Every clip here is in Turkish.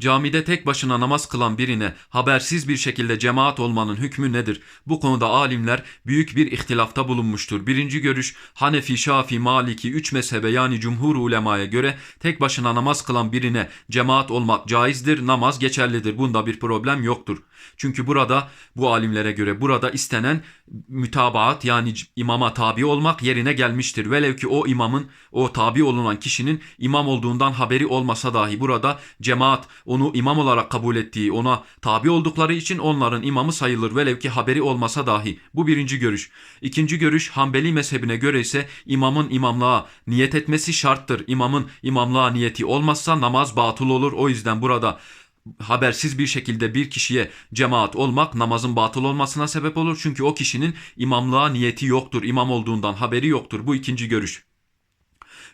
Camide tek başına namaz kılan birine habersiz bir şekilde cemaat olmanın hükmü nedir? Bu konuda alimler büyük bir ihtilafta bulunmuştur. Birinci görüş Hanefi, Şafi, Maliki, üç mezhebe yani cumhur ulemaya göre tek başına namaz kılan birine cemaat olmak caizdir, namaz geçerlidir. Bunda bir problem yoktur. Çünkü burada bu alimlere göre burada istenen mütabaat yani imama tabi olmak yerine gelmiştir. Velev ki o imamın o tabi olunan kişinin imam olduğundan haberi olmasa dahi burada cemaat onu imam olarak kabul ettiği ona tabi oldukları için onların imamı sayılır. Velev ki haberi olmasa dahi. Bu birinci görüş. İkinci görüş Hanbeli mezhebine göre ise imamın imamlığa niyet etmesi şarttır. İmamın imamlığa niyeti olmazsa namaz batıl olur. O yüzden burada habersiz bir şekilde bir kişiye cemaat olmak namazın batıl olmasına sebep olur. Çünkü o kişinin imamlığa niyeti yoktur. İmam olduğundan haberi yoktur. Bu ikinci görüş.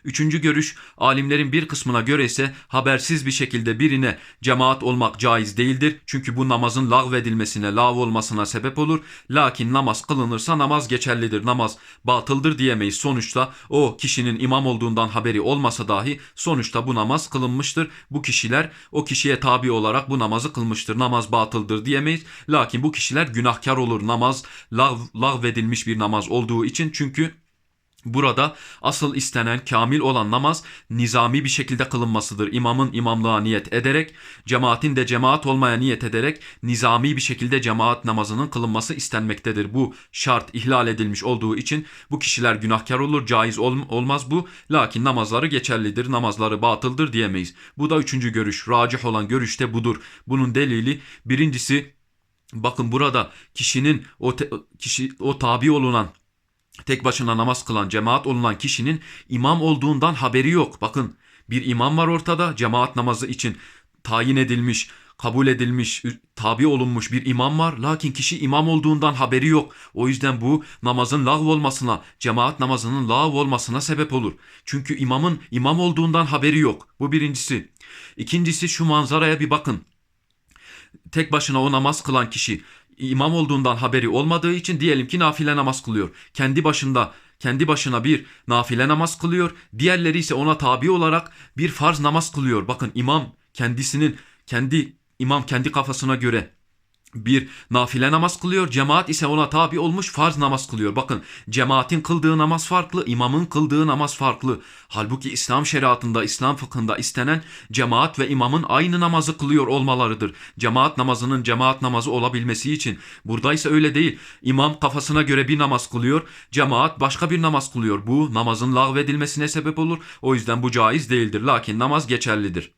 Üçüncü görüş alimlerin bir kısmına göre ise habersiz bir şekilde birine cemaat olmak caiz değildir. Çünkü bu namazın lağvedilmesine, lav olmasına sebep olur. Lakin namaz kılınırsa namaz geçerlidir. Namaz batıldır diyemeyiz. Sonuçta o kişinin imam olduğundan haberi olmasa dahi sonuçta bu namaz kılınmıştır. Bu kişiler o kişiye tabi olarak bu namazı kılmıştır. Namaz batıldır diyemeyiz. Lakin bu kişiler günahkar olur. Namaz lağv, lağvedilmiş bir namaz olduğu için çünkü Burada asıl istenen kamil olan namaz nizami bir şekilde kılınmasıdır. İmamın imamlığa niyet ederek, cemaatin de cemaat olmaya niyet ederek nizami bir şekilde cemaat namazının kılınması istenmektedir. Bu şart ihlal edilmiş olduğu için bu kişiler günahkar olur, caiz ol, olmaz bu. Lakin namazları geçerlidir, namazları batıldır diyemeyiz. Bu da üçüncü görüş, racih olan görüş de budur. Bunun delili birincisi bakın burada kişinin o te, kişi o tabi olunan tek başına namaz kılan cemaat olunan kişinin imam olduğundan haberi yok. Bakın bir imam var ortada cemaat namazı için tayin edilmiş, kabul edilmiş, tabi olunmuş bir imam var. Lakin kişi imam olduğundan haberi yok. O yüzden bu namazın lağv olmasına, cemaat namazının lağv olmasına sebep olur. Çünkü imamın imam olduğundan haberi yok. Bu birincisi. İkincisi şu manzaraya bir bakın. Tek başına o namaz kılan kişi imam olduğundan haberi olmadığı için diyelim ki nafile namaz kılıyor. Kendi başında kendi başına bir nafile namaz kılıyor. Diğerleri ise ona tabi olarak bir farz namaz kılıyor. Bakın imam kendisinin kendi imam kendi kafasına göre bir nafile namaz kılıyor. Cemaat ise ona tabi olmuş farz namaz kılıyor. Bakın cemaatin kıldığı namaz farklı, imamın kıldığı namaz farklı. Halbuki İslam şeriatında, İslam fıkhında istenen cemaat ve imamın aynı namazı kılıyor olmalarıdır. Cemaat namazının cemaat namazı olabilmesi için. Burada ise öyle değil. İmam kafasına göre bir namaz kılıyor, cemaat başka bir namaz kılıyor. Bu namazın lağvedilmesine sebep olur. O yüzden bu caiz değildir. Lakin namaz geçerlidir.